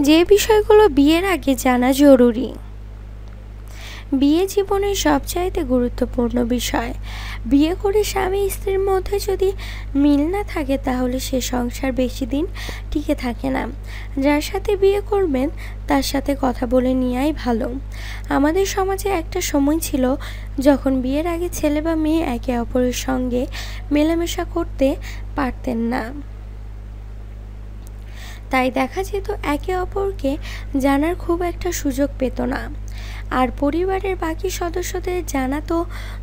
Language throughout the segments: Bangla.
যে বিষয়গুলো বিয়ের আগে জানা জরুরি। বিয়ে জীবনের সবচাইতে গুরুত্বপূর্ণ বিষয়। বিয়ে করে স্বামী স্ত্রীর মধ্যে যদি মিল না থাকে, তাহলে সে সংসার বেশি দিন টিকে থাকে না। যার সাথে বিয়ে করবেন, তার সাথে কথা বলে নেওয়াই ভালো। আমাদের সমাজে একটা সময় ছিল, যখন বিয়ের আগে ছেলে বা মেয়ে একে অপরের সঙ্গে মেলামেশা করতে পারতেন না। তাই দেখা যেত একে অপরকে জানার খুব একটা সুযোগ পেত না। আর পরিবারের বাকি সদস্যদের জানা তো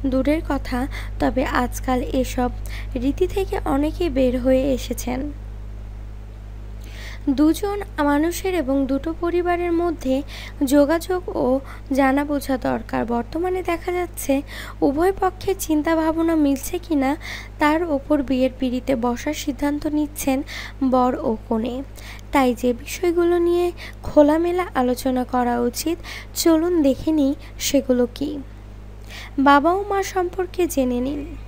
দূরের কথা, তবে আজকাল এসব রীতি থেকে অনেকে বের হয়ে এসেছেন। দুজন মানুষের এবং দুটো পরিবারের মধ্যে যোগাযোগ ও জানা বোঝা দরকার। বর্তমানে দেখা যাচ্ছে, উভয় পক্ষের চিন্তা ভাবনা মিলছে কিনা তার ওপর বিয়ের পিড়িতে বসার সিদ্ধান্ত নিচ্ছেন বর ও কনে। তাই যে বিষয়গুলো নিয়ে খোলামেলা আলোচনা করা উচিত, চলুন দেখে নিই সেগুলো কি। বাবা ও মা সম্পর্কে জেনে নিন।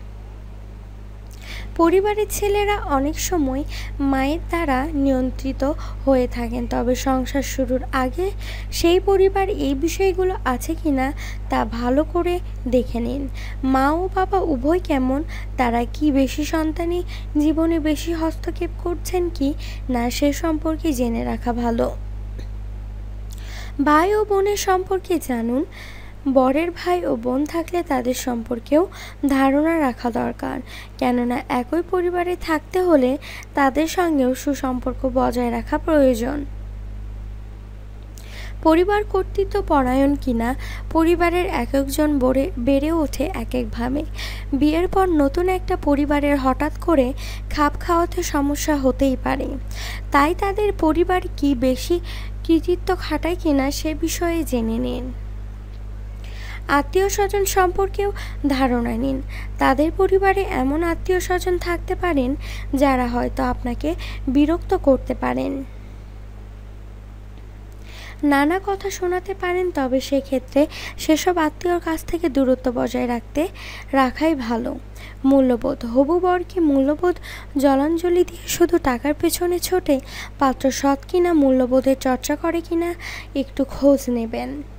পরিবারের ছেলেরা অনেক সময় মায়ের দ্বারা নিয়ন্ত্রিত হয়ে থাকেন। তবে সংসার শুরুর আগে সেই পরিবার এই বিষয়গুলো আছে কি না তা ভালো করে দেখে নিন। মা ও বাবা উভয় কেমন? তারা কি বেশি সন্তানই জীবনে বেশি হস্তক্ষেপ করছেন কি? না, সে সম্পর্কে জেনে রাখা ভালো। ভাই ও বোনের সম্পর্কে জানুন। বরের ভাই ও বোন থাকলে তাদের সম্পর্কেও ধারণা রাখা দরকার। কেননা, একই পরিবারে থাকতে হলে তাদের সঙ্গেও সুসম্পর্ক বজায় রাখা প্রয়োজন। পরিবার কর্তৃত্ব পরায়ণ কিনা, পরিবারের এক একজন বড়ে বেড়ে ওঠে এক একভাবে বিয়ের পর নতুন একটা পরিবারের হঠাৎ করে খাপ খাওয়াতে সমস্যা হতেই পারে। তাই তাদের পরিবার কি বেশি কৃতিত্ব খাটায় কিনা সে বিষয়ে জেনে নিন। আত্মীয় স্বজন সম্পর্কেও ধারণা নিন। তাদের পরিবারে এমন আত্মীয় স্বজন থাকতে পারেন যারা হয়তো আপনাকে বিরক্ত করতে পারেন। নানা কথা শোনাতে পারেন, তবে সেক্ষেত্রে সেসব আত্মীয়র কাছ থেকে দূরত্ব বজায় রাখতে রাখাই ভালো। মূল্যবোধ। হবু বরকে মূল্যবোধ জলাঞ্জলি দিয়ে শুধু টাকার পেছনে ছোটে, পাত্র সৎ কিনা, মূল্যবোধের চর্চা করে কিনা, একটু খোঁজ নেবেন।